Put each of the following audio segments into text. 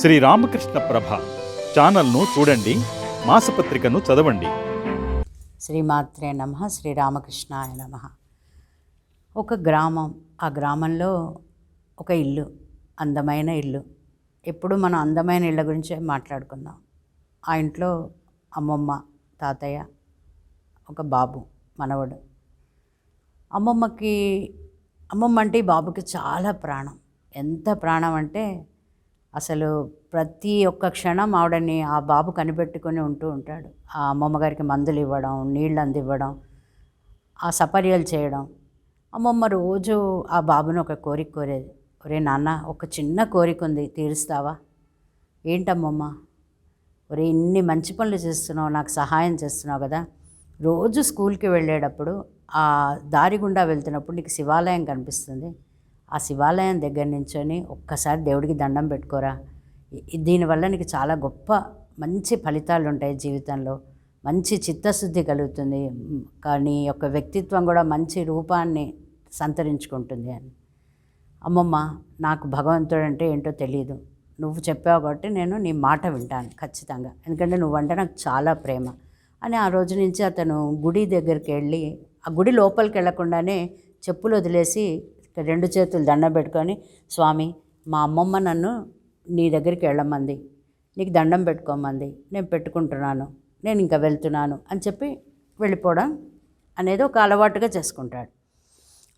శ్రీ రామకృష్ణ ప్రభ ఛానల్ను చూడండి మాసపత్రికను చదవండి. శ్రీమాత్రే నమ శ్రీరామకృష్ణాయ నమ. ఒక గ్రామం ఆ గ్రామంలో ఒక ఇల్లు అందమైన ఇల్లు. ఎప్పుడు మనం అందమైన ఇళ్ళ గురించే మాట్లాడుకుందాం. ఆ ఇంట్లో అమ్మమ్మ తాతయ్య ఒక బాబు మనవడు. అమ్మమ్మకి అమ్మమ్మ అంటే బాబుకి చాలా ప్రాణం. ఎంత ప్రాణం అంటే అసలు ప్రతి ఒక్క క్షణం ఆవిడని ఆ బాబు కనిపెట్టుకొని ఉంటూ ఉంటాడు. ఆ అమ్మమ్మ గారికి మందులు ఇవ్వడం నీళ్ళు అందివ్వడం ఆ సపర్యలు చేయడం. అమ్మమ్మ రోజు ఆ బాబుని ఒక కోరిక కోరేది. ఒరే నాన్న ఒక చిన్న కోరిక ఉంది తీరుస్తావా? ఏంటమ్మమ్మ? ఒరే ఇన్ని మంచి పనులు చేస్తున్నావు నాకు సహాయం చేస్తున్నావు కదా. రోజు స్కూల్కి వెళ్ళేటప్పుడు ఆ దారి గుండా వెళ్తున్నప్పుడు నీకు శివాలయం కనిపిస్తుంది. ఆ శివాలయం దగ్గర నించొని ఒక్కసారి దేవుడికి దండం పెట్టుకోరా. దీనివల్ల నీకు చాలా గొప్ప మంచి ఫలితాలు ఉంటాయి జీవితంలో. మంచి చిత్తశుద్ధి కలుగుతుంది. కానీ యొక్క వ్యక్తిత్వం కూడా మంచి రూపాన్ని సంతరించుకుంటుంది అని. అమ్మమ్మ నాకు భగవంతుడు అంటే ఏంటో తెలియదు నువ్వు చెప్పావు కాబట్టి నేను నీ మాట వింటాను ఖచ్చితంగా. ఎందుకంటే నువ్వంటే నాకు చాలా ప్రేమ. అని ఆ రోజు నుంచి అతను గుడి దగ్గరికి వెళ్ళి ఆ గుడి లోపలికి వెళ్ళకుండానే చెప్పులు వదిలేసి రెండు చేతులు దండం పెట్టుకొని స్వామి మా అమ్మమ్మ నన్ను నీ దగ్గరికి వెళ్ళమంది. నీకు దండం పెట్టుకోమంది. నేను పెట్టుకుంటున్నాను. నేను ఇంకా వెళ్తున్నాను. అని చెప్పి వెళ్ళిపోవడం అనేది ఒక అలవాటుగా చేసుకుంటాడు.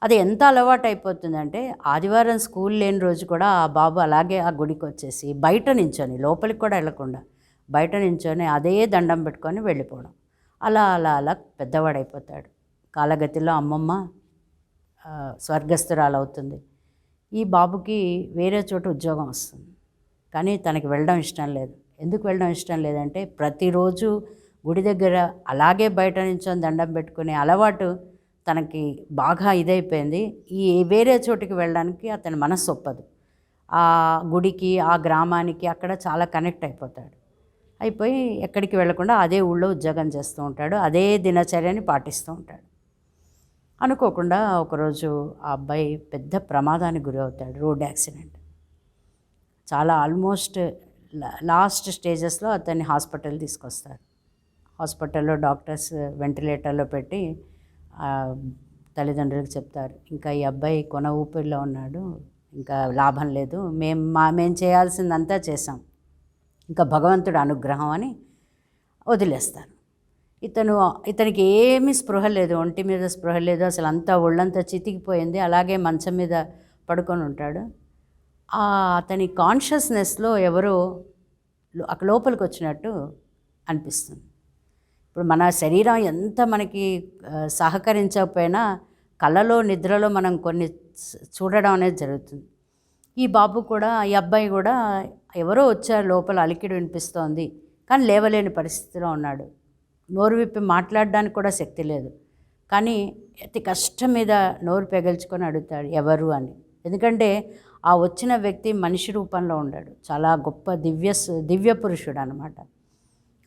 అది ఎంత అలవాటు అయిపోతుందంటే ఆదివారం స్కూల్ లేని రోజు కూడా ఆ బాబు అలాగే ఆ గుడికి వచ్చేసి బయట నించొని లోపలికి కూడా వెళ్ళకుండా బయట నించొని అదే దండం పెట్టుకొని వెళ్ళిపోవడం. అలా అలా అలా పెద్దవాడైపోతాడు. కాలగతిలో అమ్మమ్మ ఆ, స్వర్గస్థురాలు అవుతుంది ఈ బాబుకి వేరే చోట ఉద్యోగం వస్తుంది. కానీ తనకి వెళ్ళడం ఇష్టం లేదు. ఎందుకు వెళ్ళడం ఇష్టం లేదంటే ప్రతిరోజు గుడి దగ్గర అలాగే బయట నించొని దండం పెట్టుకునే అలవాటు తనకి బాగా ఇదైపోయింది. ఈ వేరే చోటికి వెళ్ళడానికి అతని మనస్సు ఒప్పదు. ఆ గుడికి ఆ గ్రామానికి అక్కడ చాలా కనెక్ట్ అయిపోతాడు. అయిపోయి ఎక్కడికి వెళ్ళకుండా అదే ఊళ్ళో ఉద్యోగం చేస్తూ ఉంటాడు. అదే దినచర్యని పాటిస్తూ ఉంటాడు. అనుకోకుండా ఒకరోజు ఆ అబ్బాయి పెద్ద ప్రమాదానికి గురి అవుతాడు రోడ్ యాక్సిడెంట్. చాలా ఆల్మోస్ట్ లాస్ట్ స్టేజెస్లో అతన్ని హాస్పిటల్ తీసుకొస్తారు. హాస్పిటల్లో డాక్టర్స్ వెంటిలేటర్లో పెట్టి తల్లిదండ్రులకు చెప్తారు ఇంకా ఈ అబ్బాయి కొన ఊపిరిలో ఉన్నాడు ఇంకా లాభం లేదు మేము మా మేము చేయాల్సిందంతా చేసాం ఇంకా భగవంతుడు అనుగ్రహం అని వదిలేస్తారు. ఇతను ఇతనికి ఏమీ స్పృహ లేదు ఒంటి మీద స్పృహ లేదు అసలు అంతా ఒళ్ళంతా చితికిపోయింది అలాగే మంచం మీద పడుకొని ఉంటాడు. అతని కాన్షియస్నెస్లో ఎవరో అక్కడ లోపలికి వచ్చినట్టు అనిపిస్తుంది. ఇప్పుడు మన శరీరం ఎంత మనకి సహకరించకపోయినా కళ్ళలో నిద్రలో మనం కొన్ని చూడడం అనేది జరుగుతుంది. ఈ బాబు కూడా ఈ అబ్బాయి కూడా ఎవరో వచ్చారు లోపల అలికిడి వినిపిస్తోంది కానీ లేవలేని పరిస్థితిలో ఉన్నాడు. నోరు విప్పి మాట్లాడడానికి కూడా శక్తి లేదు. కానీ అతి కష్టం మీద నోరు పెగల్చుకొని అడుగుతాడు ఎవరు? అని. ఎందుకంటే ఆ వచ్చిన వ్యక్తి మనిషి రూపంలో ఉన్నాడు చాలా గొప్ప దివ్య దివ్య పురుషుడు అనమాట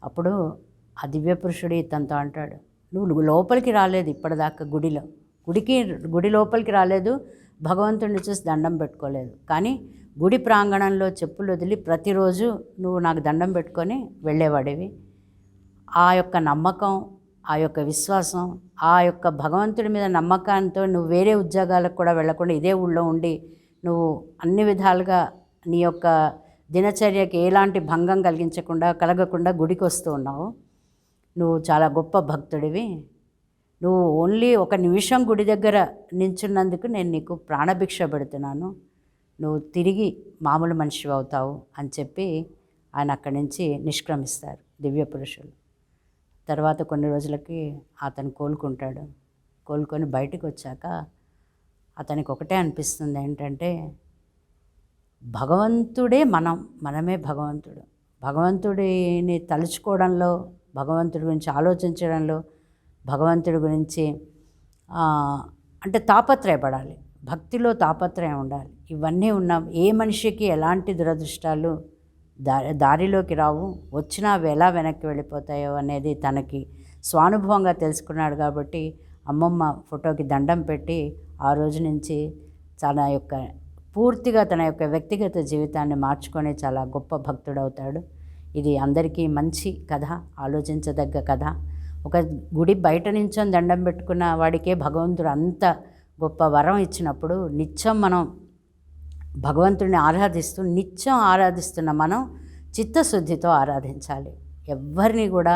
అప్పుడు ఆ దివ్య పురుషుడు ఇతనితో అంటాడు నువ్వు లోపలికి రాలేదు ఇప్పటిదాకా గుడిలో. గుడికి గుడి లోపలికి రాలేదు. భగవంతుడిని చూసి దండం పెట్టుకోలేదు. కానీ గుడి ప్రాంగణంలో చెప్పులు వదిలి ప్రతిరోజు నువ్వు నాకు దండం పెట్టుకొని వెళ్ళేవాడివి. ఆ యొక్క నమ్మకం ఆ యొక్క విశ్వాసం ఆ యొక్క భగవంతుడి మీద నమ్మకంతో నువ్వు వేరే ఉద్యోగాలకు కూడా వెళ్ళకుండా ఇదే ఊళ్ళో ఉండి నువ్వు అన్ని విధాలుగా నీ యొక్క దినచర్యకి ఎలాంటి భంగం కలిగించకుండా కలగకుండా గుడికి వస్తూ ఉన్నావు. నువ్వు చాలా గొప్ప భక్తుడివి. నువ్వు ఓన్లీ ఒక నిమిషం గుడి దగ్గర నించున్నందుకు నేను నీకు ప్రాణభిక్ష పెడుతున్నాను. నువ్వు తిరిగి మామూలు మనిషి అవుతావు అని చెప్పి ఆయన అక్కడి నుంచి నిష్క్రమిస్తారు దివ్య పురుషులు. తర్వాత కొన్ని రోజులకి అతను కోలుకుంటాడు. కోలుకొని బయటకు వచ్చాక అతనికి ఒకటే అనిపిస్తుంది ఏంటంటే భగవంతుడే మనం మనమే భగవంతుడు. భగవంతుడిని తలుచుకోవడంలో భగవంతుడి గురించి ఆలోచించడంలో భగవంతుడి గురించి అంటే తాపత్రయపడాలి. భక్తిలో తాపత్రయం ఉండాలి. ఇవన్నీ ఉన్న ఏ మనిషికి ఎలాంటి దురదృష్టాలు దా దారిలోకి రావు. వచ్చినా అవి ఎలా వెనక్కి వెళ్ళిపోతాయో అనేది తనకి స్వానుభవంగా తెలుసుకున్నాడు కాబట్టి అమ్మమ్మ ఫోటోకి దండం పెట్టి ఆ రోజు నుంచి తన యొక్క పూర్తిగా తన యొక్క వ్యక్తిగత జీవితాన్ని మార్చుకొని చాలా గొప్ప భక్తుడవుతాడు. ఇది అందరికీ మంచి కథ ఆలోచించదగ్గ కథ. ఒక గుడి బయట నించొని దండం పెట్టుకున్న వాడికే భగవంతుడు అంత గొప్ప వరం ఇచ్చినప్పుడు నిత్యం మనం భగవంతుడిని ఆరాధిస్తూ నిత్యం ఆరాధిస్తున్న మనం చిత్తశుద్ధితో ఆరాధించాలి. ఎవరిని కూడా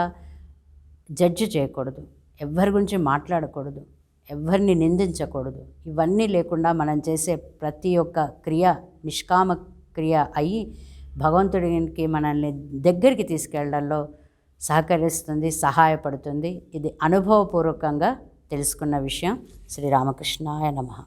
జడ్జి చేయకూడదు. ఎవ్వరి గురించి మాట్లాడకూడదు. ఎవరిని నిందించకూడదు. ఇవన్నీ లేకుండా మనం చేసే ప్రతి ఒక్క క్రియ నిష్కామ క్రియ అయి భగవంతుడికి మనల్ని దగ్గరికి తీసుకెళ్ళడంలో సహకరిస్తుంది సహాయపడుతుంది. ఇది అనుభవపూర్వకంగా తెలుసుకున్న విషయం. శ్రీరామకృష్ణాయ నమః.